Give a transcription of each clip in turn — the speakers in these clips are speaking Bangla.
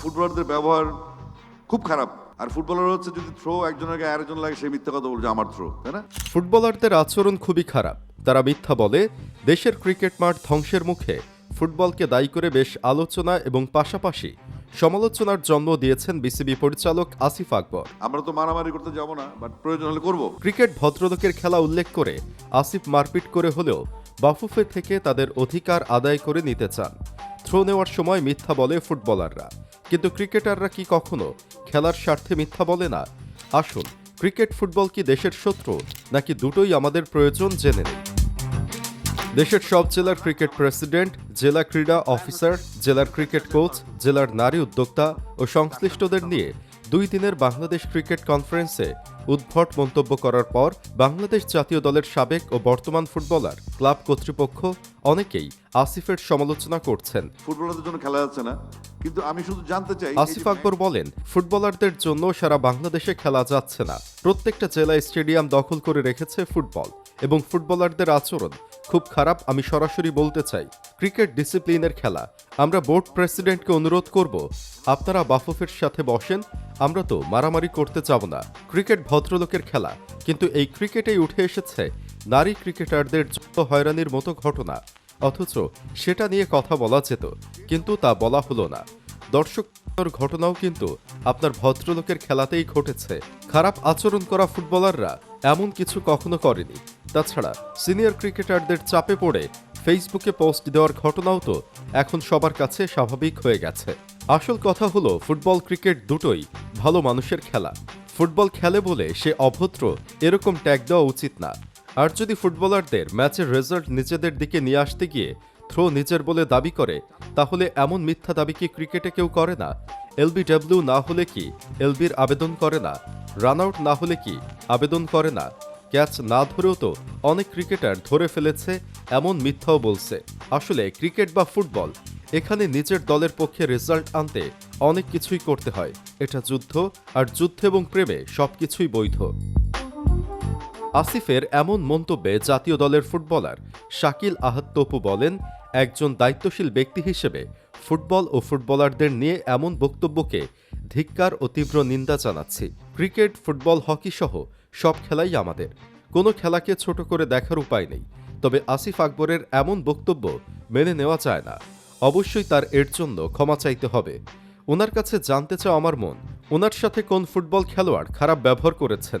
ফুটবলারদের ব্যবহার খুব খারাপ। আর ফুটবলার হচ্ছে যদি থ্রো একজনের গায়ে আরেকজন লাগে সে মিথ্যা কথা বলছে আমার থ্রো তাই না? ফুটবলারদের আচরণ খুবই খারাপ। তারা মিথ্যা বলে দেশের ক্রিকেট মাঠ ধ্বংসের মুখে ফুটবলকে দায়ী করে বেশ আলোচনা এবং পাশাপাশি সমালোচনার জন্ম দিয়েছেন বিসিবি পরিচালক আসিফ আকবর। আমরা তো মারামারি করতে যাব না বাট প্রয়োজন হলে করব। ক্রিকেট ভদ্রলোকের খেলা উল্লেখ করে আসিফ মারপিট করে হলেও বাফুফে থেকে তাদের অধিকার আদায় করে নিতে চান। থ্রো নেওয়ার সময় মিথ্যা বলে ফুটবলাররা। কিন্তু ক্রিকেটাররা কি কখনো খেলার স্বার্থে মিথ্যা বলে না? আসুন, ক্রিকেট ফুটবল কি দেশের শত্রু, নাকি দুটোই আমাদের প্রয়োজন জেনে নেই? দেশের সব জেলার ক্রিকেট প্রেসিডেন্ট, জেলা ক্রীড়া অফিসার, জেলার ক্রিকেট কোচ, জেলার নারী উদ্যোক্তা ও সংশ্লিষ্টদের নিয়ে দুই দিনের বাংলাদেশ ক্রিকেট কনফারেন্সে উদ্ভট মন্তব্য করার পর বাংলাদেশ জাতীয় দলের সাবেক ও বর্তমান ফুটবলার ক্লাব কর্তৃপক্ষ অনেকেই আসিফের সমালোচনা করছেন। ফুটবলারদের জন্য খেলা যাচ্ছে না কিন্তু আমি শুধু জানতে চাই আসিফ আকবর বলেন ফুটবলারদের জন্য সারা বাংলাদেশে খেলা যাচ্ছে না। প্রত্যেকটা জেলায় স্টেডিয়াম দখল করে রেখেছে ফুটবল এবং ফুটবলারদের আচরণ খুব খারাপ আমি সরাসরি বলতে চাই ক্রিকেট ডিসিপ্লিনের খেলা। আমরা বোর্ড প্রেসিডেন্টকে অনুরোধ করব আপনারা বাফুফের সাথে বসেন আমরা তো মারামারি করতে চাব না। ক্রিকেট ভদ্রলোকের খেলা। কিন্তু এই ক্রিকেটেই উঠে এসেছে নারী ক্রিকেটারদের যত হয়রানির মতো ঘটনা। অথচ সেটা নিয়ে কথা বলা যেত, কিন্তু তা বলা হলো না। দর্শক ঘটনাও কিন্তু আপনার ভদ্রলোকের খেলাতেই ঘটেছে। খারাপ আচরণ করা ফুটবলাররা এমন কিছু কখনো করেনি। তাছাড়া সিনিয়র ক্রিকেটারদের চাপে পড়ে ফেসবুকে পোস্ট দেওয়ার ঘটনাও তো এখন সবার কাছে স্বাভাবিক হয়ে গেছে। আসল কথা হলো, ফুটবল ক্রিকেট দুটোই ভালো মানুষের খেলা। ফুটবল খেলে বলে সে অভদ্র, এরকম ট্যাগ দেওয়া উচিত না। আর যদি ফুটবলারদের ম্যাচের রেজাল্ট নিজেদের দিকে নিয়ে আসতে গিয়ে থ্রো নিজের বলে দাবি করে, তাহলে এমন মিথ্যা দাবি কি ক্রিকেটে কেউ করে না? এলবিডব্লিউ না হলে কি এলবির আবেদন করে না? রান আউট না হলে কি আবেদন করে না? ক্যাচ না ধরেও তো অনেক ক্রিকেটার ধরে ফেলেছে, এমন মিথ্যাও বলছে। আসলে ক্রিকেট বা ফুটবল এখানে নিজের দলের পক্ষে রেজাল্ট আনতে অনেক কিছুই করতে হয়। এটা যুদ্ধ আর যুদ্ধ এবং প্রেমে সবকিছুই বৈধ। আসিফের এমন মন্তব্যে জাতীয় দলের ফুটবলার শাকিল আহাদ তপু বলেন, একজন দায়িত্বশীল ব্যক্তি হিসেবে ফুটবল ও ফুটবলারদের নিয়ে এমন বক্তব্যকে ধিক্কার ও তীব্র নিন্দা জানাচ্ছি। ক্রিকেট, ফুটবল, হকি সহ সব খেলাই আমাদের। কোনো খেলাকে ছোট করে দেখার উপায় নেই। তবে আসিফ আকবরের এমন বক্তব্য মেনে নেওয়া যায় না। অবশ্যই তার এর জন্য ক্ষমা চাইতে হবে। ওনার কাছে জানতে চাও আমার মন। ওনার সাথে কোন ফুটবল খেলোয়াড় খারাপ ব্যবহার করেছেন?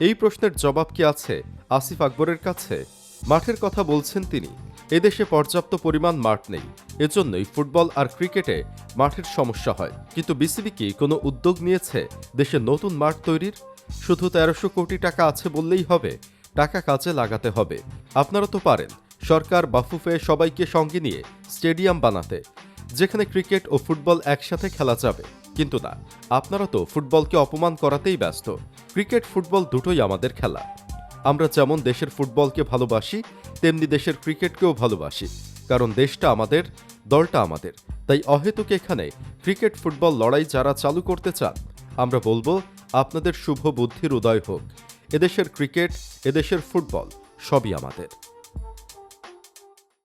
এই প্রশ্নের জবাব কি আছে? আসিফ আকবরের কাছে। মাঠের কথা বলছেন তিনি। এদেশে পর্যাপ্ত পরিমাণ মাঠ নেই। এজন্যই ফুটবল আর ক্রিকেটে মাঠের সমস্যা হয়। কিন্তু বিসিবি কি কোনো উদ্যোগ নিয়েছে দেশে নতুন মাঠ তৈরির? শুধু তেরোশো কোটি টাকা আছে বললেই হবে। টাকা কাজে লাগাতে হবে। আপনারা তো পারেন। সরকার বাফুফে সবাইকে সঙ্গে নিয়ে স্টেডিয়াম বানাতে। যেখানে ক্রিকেট ও ফুটবল একসাথে খেলা যাবে। কিন্তু না, আপনারা তো ফুটবলকে অপমান করাতেই ব্যস্ত। ক্রিকেট, ফুটবল দুটোই আমাদের খেলা। আমরা যেমন দেশের ফুটবলকে ভালোবাসি, তেমনি দেশের ক্রিকেটকেও ভালোবাসি। কারণ দেশটা আমাদের, দলটা আমাদের। তাই অহেতুক এখানে ক্রিকেট, ফুটবল লড়াই যারা চালু করতে চান, আমরা বলব আপনাদের শুভ বুদ্ধির উদয় হোক। এদেশের ক্রিকেট, এদেশের ফুটবল সবই আমাদের।